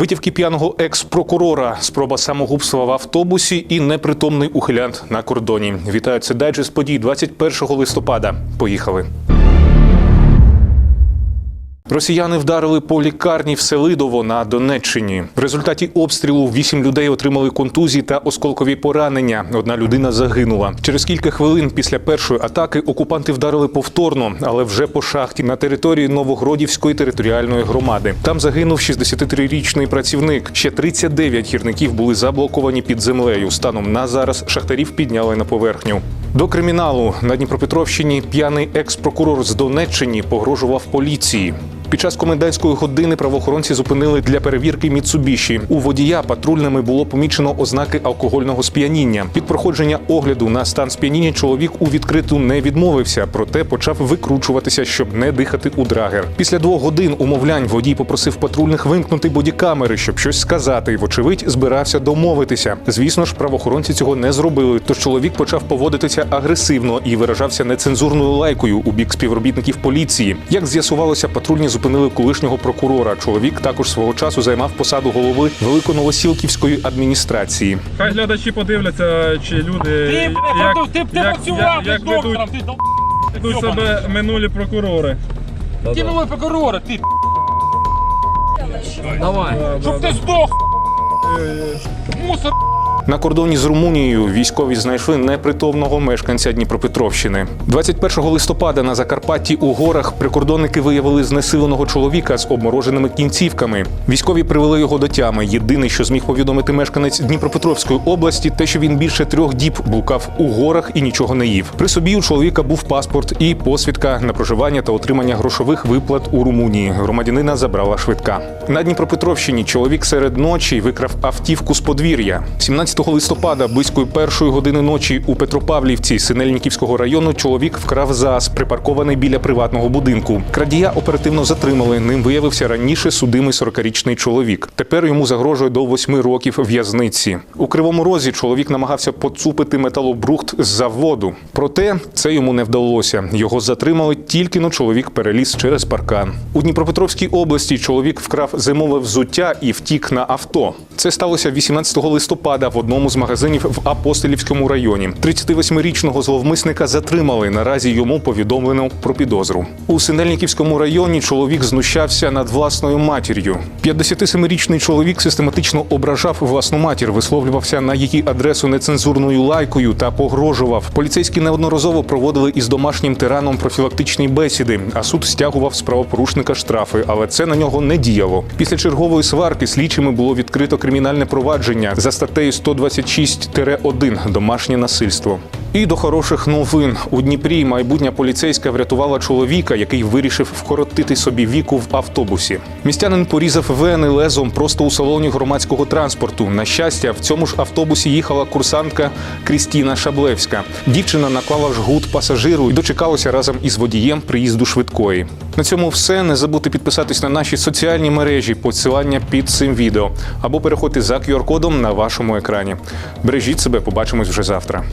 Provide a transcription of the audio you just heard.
Витівки п'яного екс-прокурора, спроба самогубства в автобусі і непритомний ухилянт на кордоні. Вітаю, це дайджест подій 21 листопада. Поїхали. Росіяни вдарили по лікарні в Селидово на Донеччині. В результаті обстрілу вісім людей отримали контузії та осколкові поранення. Одна людина загинула. Через кілька хвилин після першої атаки окупанти вдарили повторно, але вже по шахті на території Новогродівської територіальної громади. Там загинув 63-річний працівник. Ще 39 гірників були заблоковані під землею. Станом на зараз шахтарів підняли на поверхню. До криміналу на Дніпропетровщині п'яний екс-прокурор з Донеччини погрожував поліції. Під час комендантської години правоохоронці зупинили для перевірки Міцубіші. У водія патрульними було помічено ознаки алкогольного сп'яніння. Від проходження огляду на стан сп'яніння чоловік у відкриту не відмовився, проте почав викручуватися, щоб не дихати у драгер. Після двох годин умовлянь водій попросив патрульних вимкнути бодікамери, щоб щось сказати. Вочевидь, збирався домовитися. Звісно ж, правоохоронці цього не зробили. Тож чоловік почав поводитися агресивно і виражався нецензурною лайкою у бік співробітників поліції. Як з'ясувалося, патрульні зупинили колишнього прокурора. Чоловік також свого часу займав посаду голови Великоновосілківської адміністрації. Хай глядачі подивляться, чи люди Ти як, подув, ти як, працював як, як як доктором, ведуть, ти ведуть себе минулі прокурори. Ті нові прокурори, ти Давай. Да, Щоб да, ти здох, мусор. На кордоні з Румунією військові знайшли непритомного мешканця Дніпропетровщини. 21 листопада на Закарпатті у горах прикордонники виявили знесиленого чоловіка з обмороженими кінцівками. Військові привели його до тями. Єдине, що зміг повідомити мешканець Дніпропетровської області, те, що він більше трьох діб блукав у горах і нічого не їв. При собі у чоловіка був паспорт і посвідка на проживання та отримання грошових виплат у Румунії. Громадянина забрала швидка. На Дніпропетровщині чоловік серед ночі викрав автівку з подвір'я. 17 листопада, близько першої години ночі у Петропавлівці Синельниківського району чоловік вкрав ЗАЗ, припаркований біля приватного будинку. Крадія оперативно затримали. Ним виявився раніше судимий 40-річний чоловік. Тепер йому загрожує до 8 років в'язниці. У кривому розі чоловік намагався поцупити металобрухт з заводу. Проте це йому не вдалося. Його затримали тільки но чоловік переліз через паркан. У Дніпропетровській області чоловік вкрав зимове взуття і втік на авто. Це сталося 18 листопада одному з магазинів в Апостолівському районі. 38-річного зловмисника затримали. Наразі йому повідомлено про підозру. У Синельниківському районі чоловік знущався над власною матір'ю. 57-річний чоловік систематично ображав власну матір, висловлювався на її адресу нецензурною лайкою та погрожував. Поліцейські неодноразово проводили із домашнім тираном профілактичні бесіди, а суд стягував з правопорушника штрафи, але це на нього не діяло. Після чергової сварки слідчими було відкрито кримінальне провадження за статтею 126-1 домашнє насильство. І до хороших новин у Дніпрі майбутня поліцейська врятувала чоловіка, який вирішив вкоротити собі віку в автобусі. Містянин порізав вени лезом просто у салоні громадського транспорту. На щастя, в цьому ж автобусі їхала курсантка Крістіна Шаблевська. Дівчина наклала жгут пасажиру і дочекалася разом із водієм приїзду швидкої. На цьому все. Не забудьте підписатись на наші соціальні мережі, посилання під цим відео або переходьте за QR-кодом на вашому екрані. Бережіть себе, побачимось вже завтра.